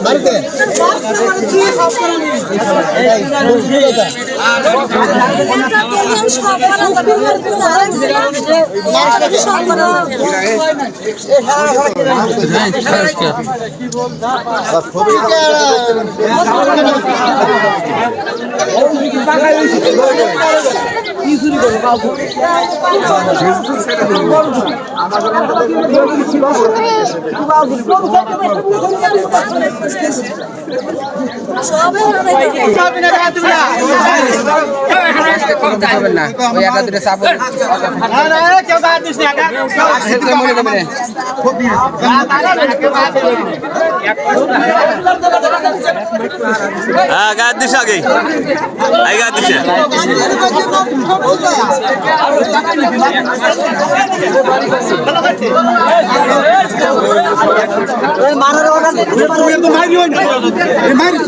বাড়িতে খুবই ওই একটা দুটো চাপ হ্যাঁ আগে। আগে গায়ের দিছে মারি হয় না মারি